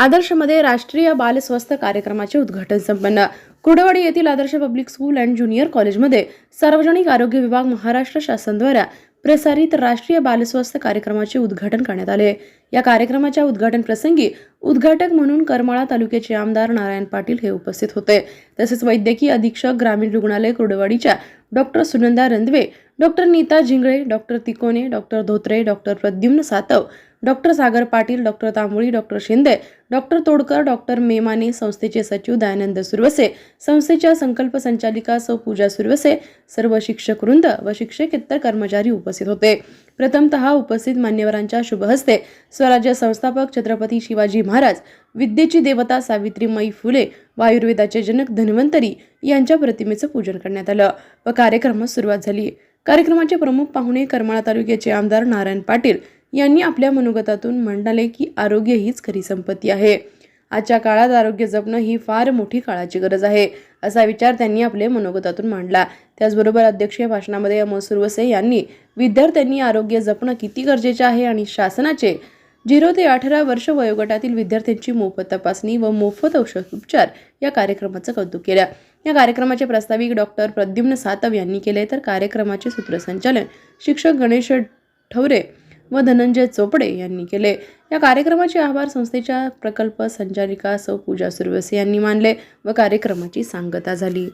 आदर्शमध्ये राष्ट्रीय बाल स्वस्थ कार्यक्रमाचे उद्घाटन संपन्न. कुर्डवाडी येथील Adarsh public school and junior कॉलेजमध्ये सार्वजनिक आरोग्य विभाग महाराष्ट्र शासनद्वारा प्रसारित राष्ट्रीय बालस्वस्थ कार्यक्रमाचे उद्घाटन करण्यात आले. या कार्यक्रमाच्या उद्घाटन प्रसंगी उद्घाटक म्हणून करमाळा तालुक्याचे आमदार नारायण पाटील हे उपस्थित होते. तसेच वैद्यकीय अधीक्षक ग्रामीण रुग्णालय कुडवाडीच्या doctor Sunanda Randhave doctor Neeta Zingale doctor Tikone doctor Dhotre doctor Pradyumna Satav doctor Sagar Patil doctor Tamboli doctor Shinde doctor Todkar doctor Memane संस्थेचे सचिव दयानंद सुरवसे संस्थेच्या संकल्प संचालिका सौ पूजा सुरवसे सर्व शिक्षक वृंद व शिक्षकेतर कर्मचारी उपस्थित होते. प्रथमतः उपस्थित मान्यवरांच्या शुभहस्ते स्वराज्य संस्थापक छत्रपती शिवाजी महाराज विद्येची देवता सावित्रीमाई फुले व आयुर्वेदाचे जनक धन्वंतरी यांच्या प्रतिमेचं पूजन करण्यात आलं व कार्यक्रमास सुरुवात झाली. कार्यक्रमाचे प्रमुख पाहुणे करमाळा तालुक्याचे आमदार नारायण पाटील यांनी आपल्या मनोगतातून म्हणाले की आरोग्य हीच खरी संपत्ती आहे. आजच्या काळात आरोग्य जपणं ही फार मोठी काळाची गरज आहे असा विचार त्यांनी आपल्या मनोगतातून मांडला. त्याचबरोबर अध्यक्षीय भाषणामध्ये अमोल सुरवसे यांनी विद्यार्थ्यांनी आरोग्य जपणं किती गरजेचे आहे आणि शासनाचे झिरो ते अठरा वर्ष वयोगटातील विद्यार्थ्यांची मोफत तपासणी व मोफत औषध उपचार या कार्यक्रमाचं कौतुक केलं. या कार्यक्रमाचे प्रस्ताविक डॉक्टर प्रद्युम्न सातव यांनी केले तर कार्यक्रमाचे सूत्रसंचालन शिक्षक गणेश ठवरे व धनंजय चोपडे यांनी केले. या कार्यक्रमाचे आभार संस्थेच्या प्रकल्प संचालिका सौ पूजा सुरवसे यांनी मानले व कार्यक्रमाची सांगता झाली.